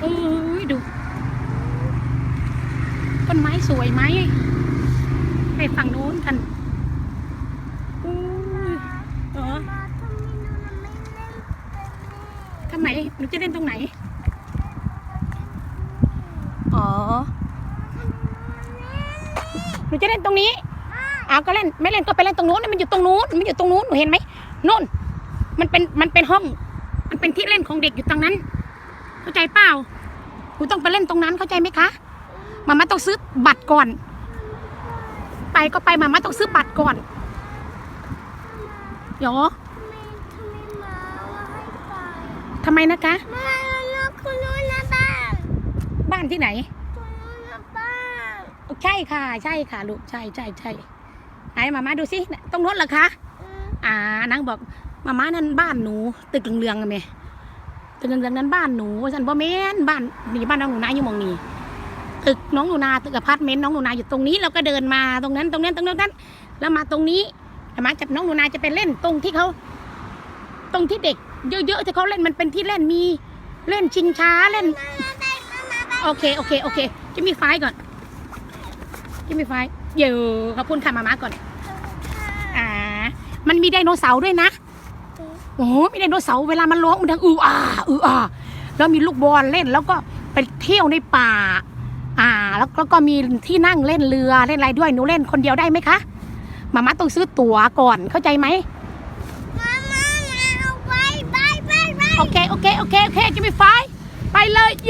เอ้ยดู ต้นไม้สวยไหมไปฝั่งโน้นกันอุ้ยเออมาทำไมหนูไม่เล่นทำไมหนูจะเล่นตรงไหน อ๋อ หนูจะเล่นตรงนี้อ้าวก็เล่นไม่เล่นก็ไปเล่นตรงนู้นมันอยู่ตรงนู้นมันอยู่ตรงนู้นหนูเห็นไหมนู่น มันเป็นมันเป็นห้อง มันเป็นที่เล่นของเด็กอยู่ตรงนั้น เข้าใจเปล่าหนูต้องไปเล่นตรงนั้นเข้าใจไหมคะมาม่าต้องซื้อบัตรก่อน ไปก็ไปมาม่าต้องซื้อบัตรก่อนเดี๋ยวทำไมทำไมหมาว่าให้ไปทำไมนะคะมาแล้วคุณรู้นะบ้างบ้านที่ไหนคุณรู้นะบ้างใช่ค่ะ ใช่ค่ะลูกใช่ใช่ใช่ไหนมาม่าดูสิตรงโน้นเหรอคะอืมอ่านางบอกมาม่านั่นบ้านหนู ตึกเหลืองๆอะแม่ ตึกเหลืองๆนั้นบ้านหนูฉันบ่แม่นบ้านนี่บ้านน้องหนูนาอยู่มองนี้ตึกน้องหนูนาตึกอพาร์ตเมนต์น้องหนูนาอยู่ตรงนี้เราก็เดินมาตรงนั้นตรงนั้นตรงนั้นแล้วมาตรงนี้มาม่าจับน้องหนูนาจะไปเล่นตรงที่เขาตรงที่เด็ก เยอะๆที่เขาเล่นมันเป็นที่เล่นมีเล่นชิงช้าเล่นโอเคโอเคโอเค จะมีไฟก่อน จะมีไฟเดี๋ยวขอบคุณค่ะมาม่าก่อน อ่า มันมีไดโนเสาร์ด้วยนะ โอ้โหมีไดโนเสาร์เวลามันร้องมันดังอืออ่าอืออ่าแล้วมีลูกบอลเล่นแล้วก็ไปเที่ยวในป่า อ่า แล้วแล้วก็มีที่นั่งเล่นเรือเล่นอะไรด้วยหนูเล่นคนเดียวได้ไหมคะมาม่าต้องซื้อตั๋วก่อนเข้าใจไหมมามามาเอาไปไปไปไปโอเคโอเคโอเคโอเคจะมีไฟล์ไปเลยโย